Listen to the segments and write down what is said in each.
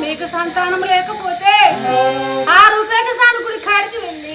నీకు సంతానం లేకపోతే ఆ రూపేక సానుకుడి కాడికి వెళ్ళి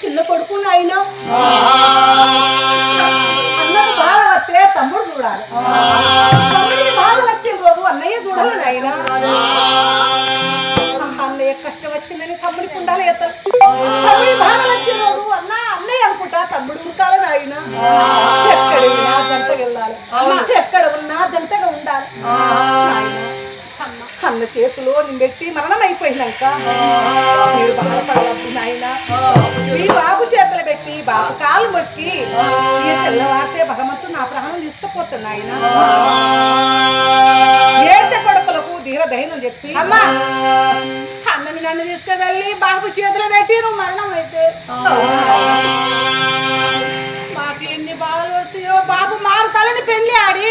చిన్న కొడుకు ఆయన. అన్నకు బాధ వస్తే తమ్ముడు చూడాలి. తమ్ముడికి బాధ వచ్చిన రోజు అన్నయ్య చూడాలి నాయన. అన్నయ్య కష్టం వచ్చిందని తమ్ముడికి ఉండాలి ఎత్తలు తమ్ముడి బాధ వచ్చిన రోజు అన్న అన్నయ్య అనుకుంటా తమ్ముడు ఉండాలి ఆయన ఎక్కడ ఉన్నా జంటగా వెళ్ళాలి. ఎక్కడ ఉన్నా జంటగా ఉండాలి. అన్న చేతిలో నింబెట్టి మరణం అయిపోయినాక మీరు బాధపడవద్దు నాయన. మీ బాబు చేతులు పెట్టి బాబు కాలు మొక్కి ఈ తెల్లవారితే భగవంతుడు నా ప్రాణం తీసుకుపోతున్నా ఆయన ఏడ్చ కొడుకులకు ధీర ధైర్యం చెప్పి అమ్మా! అన్నని నన్ను తీసుకువెళ్ళి బాబు చేతులు పెట్టి నువ్వు మరణం అయితే. మాకు ఎన్ని బాధలు వస్తాయో బాబు మారుతాలని పెళ్ళి ఆడి.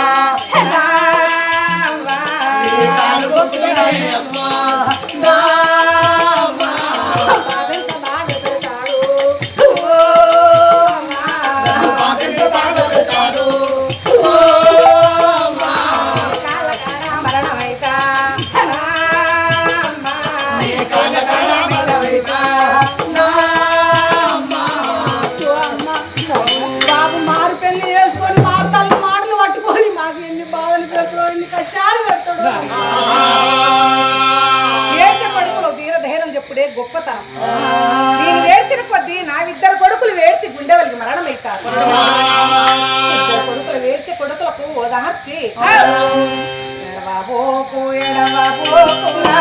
నేను వేర్చిన కొద్దీ నా ఇద్దరు కొడుకులు వేర్చి గుండెవలికి మరణమవుతారు ఇద్దరు కొడుకులు వేర్చి కొడుకులకు ఓదార్చి. ఎడబాబోకు ఎడబాబోకు నా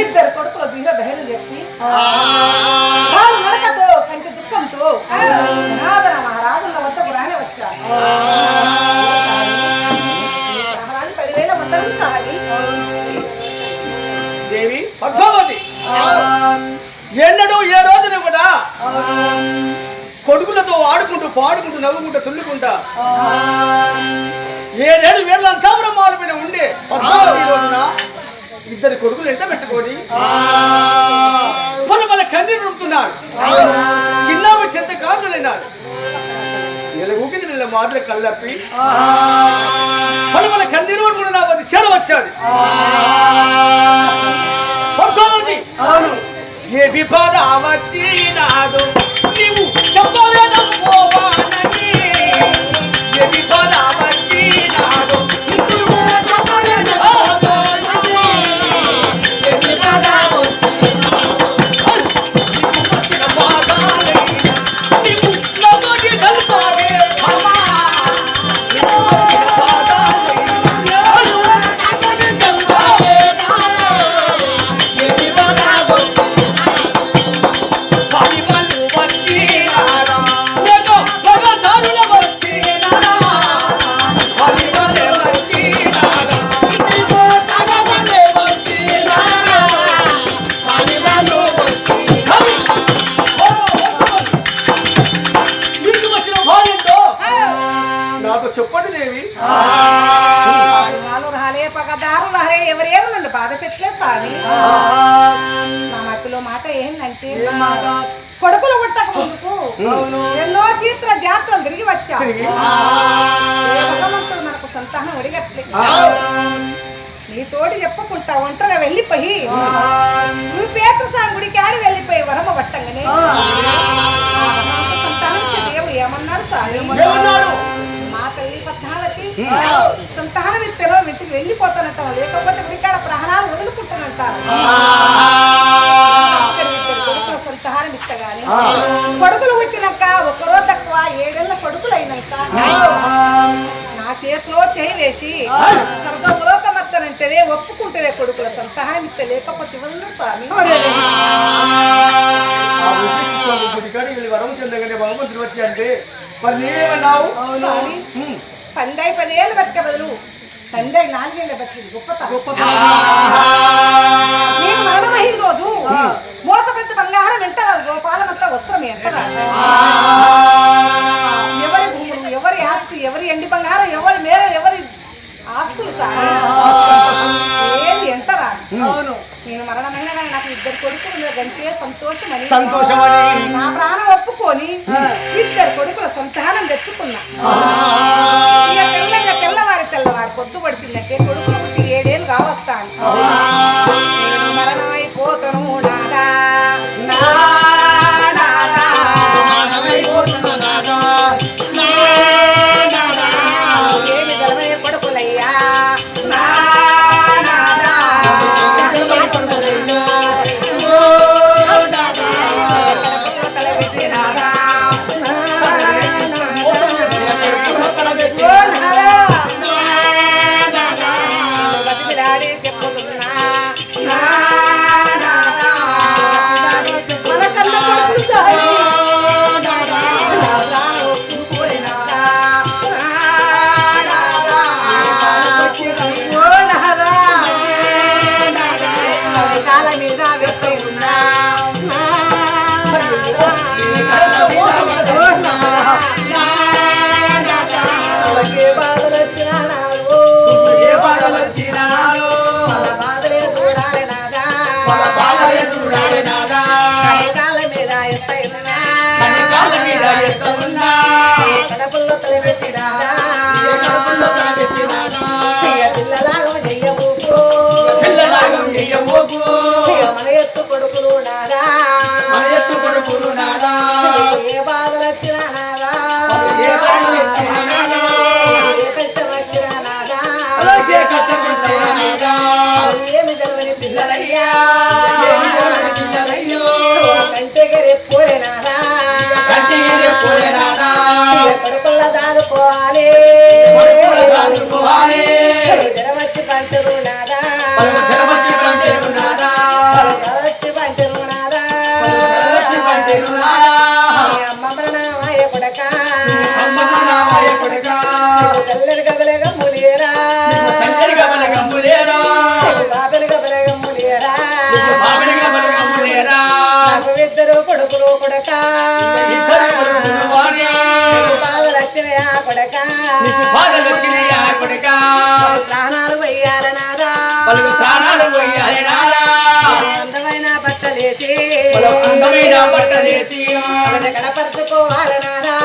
ఇద్దరు కొడుకుల బీర ధైర్యం చెప్పి వాళ్ళు నరకతో కంటి దుఃఖంతో నాదన మహారాజుల వద్దకు రాని వచ్చారు. మహారాజు పదివేల మండలం సాగి దేవి పద్మావతి! ఎన్నడూ ఏ రోజున కూడా కొడుకులతో ఆడుకుంటూ పాడుకుంటూ నవ్వుకుంటూ తుల్లుకుంటా. ఏడేడు వేల అంతాపురం మీద ఉండే పద్మావతి రోజున ఇద్దరు కొడుకులు ఎంట పెట్టుకొని? మన మన కంది నడుపుతున్నాడు చిన్నాము చెంత కాదులైనాడు ఊకిన వీళ్ళ మాటలు కళ్ళప్పి మన మన కన్నీరు కూడా నా పది చేర పద్మావతి అవును. ఏ విపద వచ్చినాదు నీవు చెప్పలేదమ్మోవానని ఏ విపద రాలే పగదారు రాలే ఎవరేమో నన్ను బాధ పెట్టలే స్వామి? నా మట్టిలో మాట ఏంటంటే కొడుకులు పుట్టక ముందుకు ఎన్నో తీర్థ జాతరలు తిరిగి వచ్చా. మనకు సంతానం ఒడిగట్లే నీ తోటి చెప్పకుండా ఒంటరిగా వెళ్ళిపోయి నువ్వు పేత సాంగుడికి ఆడి వెళ్ళిపోయి వరమ పట్టంగానే. సంతానం దేవుడు ఏమన్నాడు సార్ తల్లి పద్నాలకి సంతానం ఇస్తారో ఇంటికి వెళ్ళిపోతానంటావు లేకపోతే ఇక్కడ ప్రాణాలు వదులుకుంటానంటారు సంతానం ఇస్తగాని. కొడుకులు పుట్టినాక ఒకరో తక్కువ ఏడేళ్ళ కొడుకులు అయినాక నా చేతిలో చేయి వేసి స్వర్గలోకమత్తనంటేనే ఒప్పుకుంటేనే కొడుకుల సంతానం ఇస్తే లేకపోతే ఇవ్వను స్వామి. వరం చెందగానే భగవంతుడు వచ్చి అంటే మరి నీవేమన్నావు పందాయి పదేళ్ళు బతికే బదులు తండ్రి నాలుగేళ్ళ బతికి గొప్ప నేను మరణమైన రోజు మోసపెద్ద బంగారం ఎంటరాదు గోపాలమంతా వస్త్రం ఎంటరాదు ఎవరి భూములు ఎవరి ఆస్తి ఎవరి ఎండి బంగారం ఎవరి మేర ఎవరి ఆస్తులు సార్? నేను మరణమైన కానీ నాకు ఇద్దరు కొడుకులు గంటే సంతోషమని సంతోషమని. నా ప్రాణం ఒప్పుకొని ఇద్దరు కొడుకుల సంతానం తెచ్చుకున్నా. ఇక తెల్లగా తెల్లవారి తెల్లవారి పొద్దు పడిచిందంటే కొడుకులు ఏడేళ్ళు కావస్తాను కడపల్లో తలపెట్టి నాదా? ఏ పోవాలి. తెరవచ్చు పంటలు నాదా. తెరవచ్చు పంటలు నాదా. అమ్మ ప్రణామాయ కొడక. కల్లరి గబల గమ్ములేరా బాబరి గబల ఇద్దరు కొడుకులు కొడకా. బాధలు వచ్చినాయా కొడుక? ప్రాణాలు వయ్యాలనారా పలుకు ప్రాణాలు పోయాలి నారా అందమైన బట్టలేసి? అందమైన బట్టలేసి? కడపరుచుకోవాలి నారా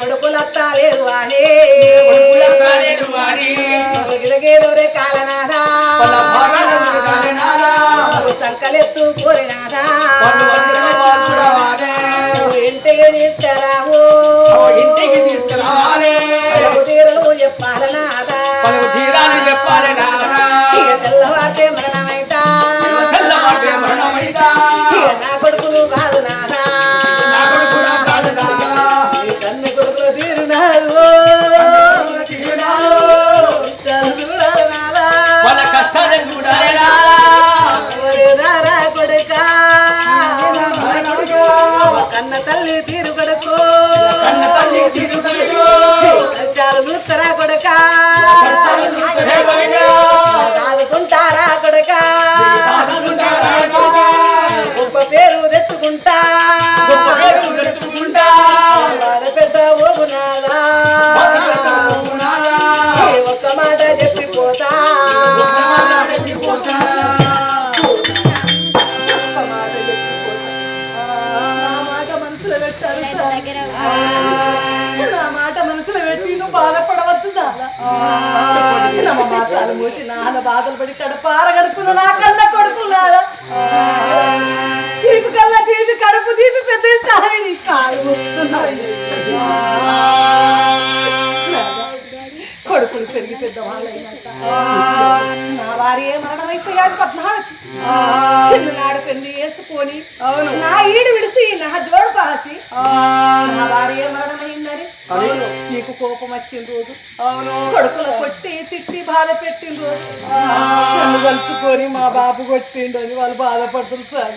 కొడుకులత్తాలేదు వాడే కొడుకుల ప్రాణాలు వాడి గిరగేదోరే కాలనారా పల భాగాలు కాలి నారా సంకలెత్తు వాడే. ఇంటికి తీసుకురావు ఇంటికి తీసుకురావాలి తీరులు చెప్పాలనాదా మాటలు మూసి నాన్న బాధలు పడి కడుపు ఆరగడుపును నా కన్న కొడుకు నాన్న. తీపి కల్లా తీపి కడుపు తీపి పెద్ద సాయి మొక్కుతున్నాను. కొడుకులు పెరిగి పెద్ద వాళ్ళైనాక నా భార్య మరణమైపోయాడు పద్మావతి చిన్ననాడు పెళ్ళి అవును నా ఈడు విడిసి నా జోడు పాసి నా భార్య మరణమైందని నీకు కోపం వచ్చిన రోజు? అవును. కొడుకులు కొట్టి తిట్టి బాధ పెట్టిన రోజు? నన్ను కలుసుకొని మా బాబు కొట్టిండు అని వాళ్ళు బాధపడుతున్నారు సార్.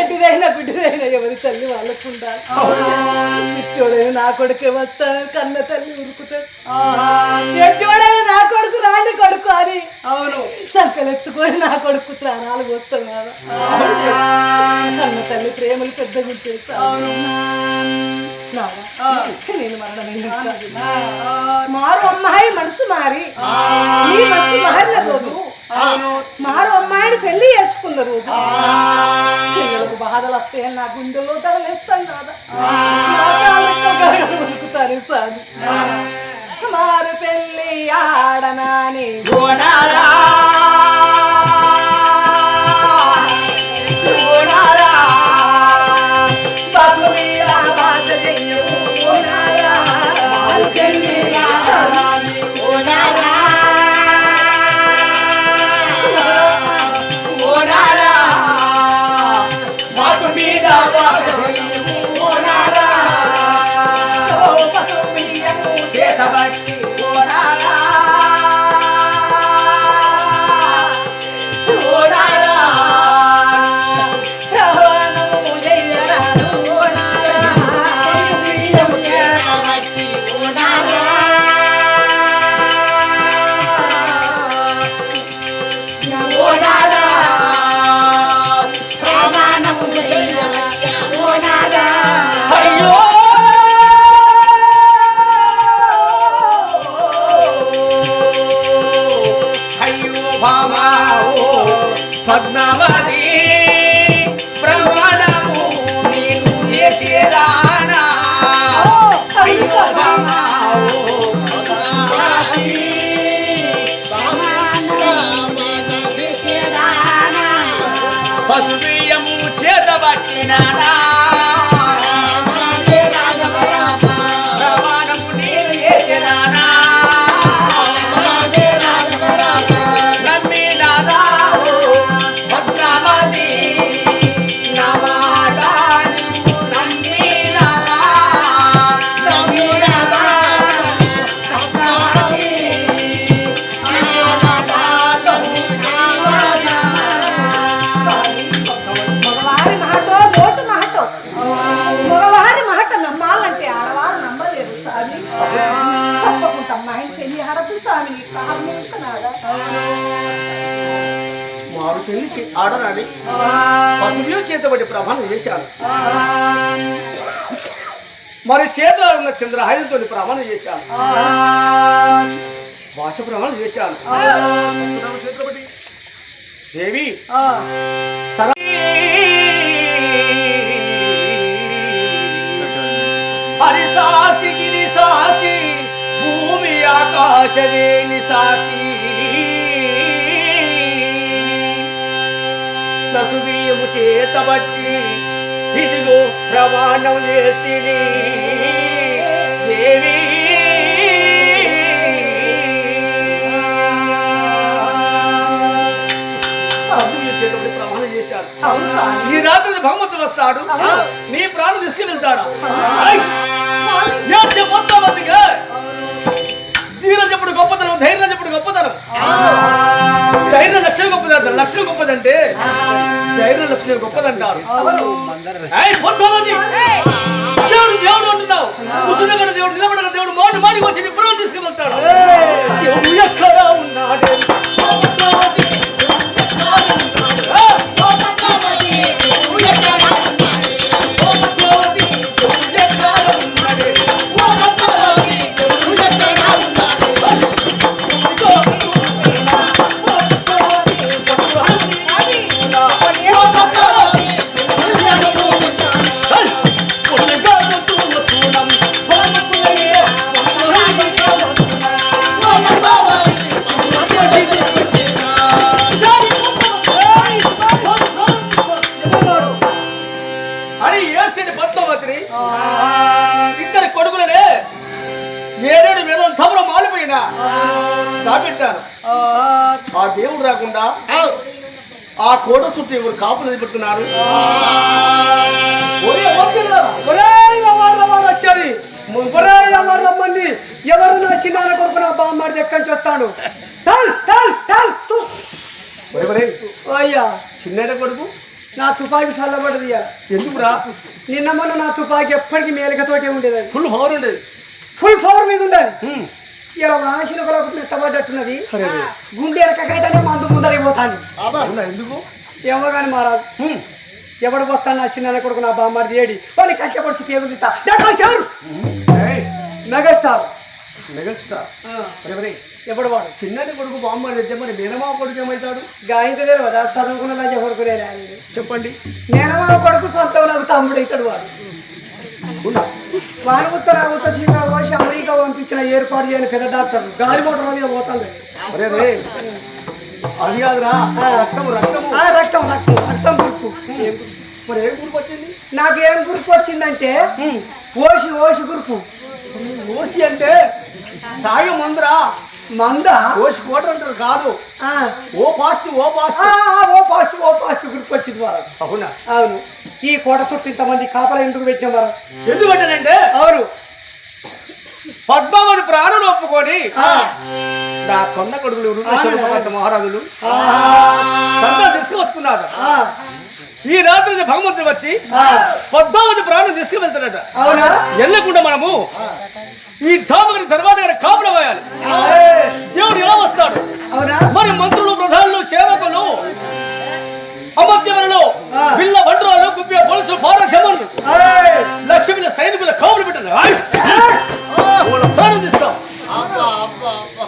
ఎడ్డిదైనా బిడ్డదైనా ఎవరి తల్లి వాళ్ళకు ఉండాలి. నా కొడుకే వస్తాను కన్న తల్లి ఉరుకుతాడు. ఎడ్డివాడైన నా కొడుకు రాండి కొడుకు అని. అవును. సంకలెత్తుకొని నా కొడుకు ప్రాణాలు పోస్తాం కదా కన్న తల్లి ప్రేమలు పెద్దగా ఉంటాయి అవును. మారు అమ్మాయి మనసు మారి. ఈ మనసు మారిన రోజు మారు అమ్మాయిని పెళ్ళి చేసుకున్న రోజు. పిల్లలకు బాధలు వస్తాయని నా గుండెలో తగలేస్తాను కదా సార్ మారు పెళ్ళి ఆడనాని గోనారా. చంద్రహాయులతో ప్రమాణం చేశాను. భాష ప్రమాణం చేశాను. దేవి సర- హరి సాక్షి గిరి సాక్షి భూమి ఆకాశ వేణి సాక్షి. నసుబీయము చేతబట్టి ఇదిగో ప్రమాణం చేసిని చేశారు. ఈ రాత్రి భగవంతుడు వస్తాడు. నీ ప్రాణం తీసుకెళ్తాడు. మొత్తం ధీరం చెప్పుడు గొప్పతనం ధైర్యం చెప్పుడు గొప్పతనం ధైర్యం లక్ష్యం గొప్పదంటారు లక్ష్యం గొప్పదంటే ధైర్యం లక్ష్యం గొప్పదంటారు. దేవుడు దేవుడు అంటున్నావు. దేవుడు నిలబడగల దేవుడు మాటి మాటికి వచ్చి నీ ప్రాణం ఎక్కడ ఉన్నాడు? కాపులు పెడుతున్నారు వచ్చారు ఎవరు నా చిన్న కొడుకు నా బామ్మారి ఎక్కడి వస్తాడు? టల్ తు. అయ్యా. చిన్న కొడుకు? నా తుపాకీ చల్లబడది ఎందుకురా? నిన్న మొన్న నా తుపాకీ ఎప్పటికీ మేలికతోటే ఉండేది. ఫుల్ పవర్ ఉండేది. ఫుల్ పవర్ మీద ఉండేది. ఇలా వాసిన కొరకు మెత్తబడ్డట్టున్నది. గుండె ఎరకకైతేనే మందు ముందరైపోతాను అవునా, ఎందుకు? ఏమో కానీ మహారాజు. ఎవడు వస్తాను నా చిన్న కొడుకు నా బామ్మారి ఏడి? వాడిని కష్టపడి కేబుల్ ఏయ్, మెగాస్టార్. మెగాస్టార్? ఎవడు వాడు? చిన్నటి కొడుకు బామ్మ తెచ్చే మరి మేనమా కొడుకు ఏమవుతాడు? గాయంతో తెలియదా చదువుకున్న రాజా కొడుకునే చెప్పండి. నేనమా కొడుకు సొంతం నాకు తమ్ముడు ఇతడు వాడు? వారి ఉత్తర ఉత్తర శ్రీకాకుళం పోసి అమెరికా పంపించిన ఏర్పాటు చేయని పెద్ద డాక్టర్. గాలి మోటార్ మీద పోతాను అది కాదురా. ఆ రక్తం రక్తం రక్తం గుర్పు మరి ఏం గుర్తు వచ్చింది నాకేం గుర్పు వచ్చిందంటే ఓసి ఓసి గుర్పు ఓసి అంటే తాగి మందురా? మంద? ఓసి కోట అంటారు కాదు. ఓ పాస్ట్ ఓ పాస్ట్ ఓ పాస్ట్ ఓ పాస్ట్ గుర్పు వచ్చింది వారు అవునా? అవును. ఈ కోట చుట్టూ ఇంతమంది కాపలా ఎందుకు పెట్టిన వారు ఎందుకంటేనంటే అవును. పద్మావతి ప్రాణులు ఒప్పుకొని నా కొన్న కొడుకులు మహారాజులు తీసుకువస్తున్నారు ఈ రాత్రి భగవంతుడు వచ్చి. పద్మావతి ప్రాణం తీసుకువెళ్తాడట అవునా? వెళ్ళకుండా మనము ఈ ధామగిరి తర్వాత కాపుల పోయాలి దేవుడు ఎలా వస్తాడు? అవునా? మరి మంత్రులు ప్రధానులు సేవకులు అమర్జవనంలో పిల్ల బండ్రాలు గుబ్బి పోలీసులు పారక్షమలు లక్ష్మిల సైనికుల కౌలు పెట్టారు ప్రారంభిస్తాం అబ్బా అబ్బా అబ్బా.